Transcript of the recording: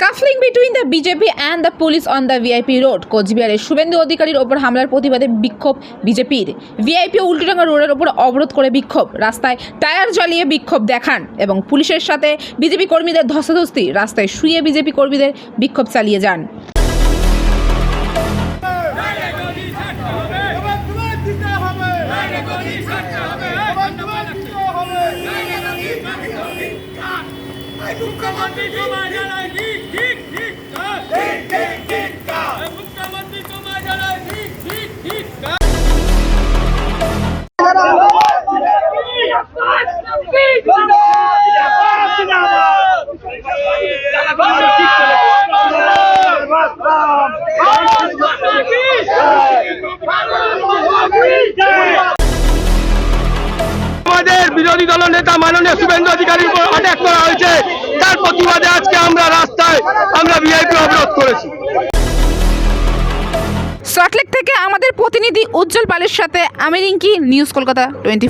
Scuffling between the BJP and the police on the VIP road কোচবিহারে শুভেন্দু অধিকারীর ওপর হামলার প্রতিবাদে বিক্ষোভ বিজেপির ভিআইপি উল্টোডাঙ্গা রোডের ওপর অবরোধ করে বিক্ষোভ। রাস্তায় টায়ার জ্বালিয়ে বিক্ষোভ দেখান এবং পুলিশের সাথে বিজেপি কর্মীদের ধস্তাধস্তি। রাস্তায় শুয়ে বিজেপি কর্মীদের বিক্ষোভ চালিয়ে যান। মুখ্যমন্ত্রী জমা জানায় ঠিক ঠিক ঠিক মুখ্যমন্ত্রী জমা জানায় ঠিক ঠিক ঠিক আমাদের বিরোধী দল নেতা মাননীয় শুভেন্দু অধিকারীর উপর অ্যাটাক করা হয়েছে তার প্রতিবাদে আজকে আমরা রাস্তায় আমরা ভিআইপি অবরোধ করেছি। সল্টলেক থেকে আমাদের প্রতিনিধি উজ্জ্বল পালের সাথে আমি রিঙ্কি নিউজ কলকাতা টোয়েন্টি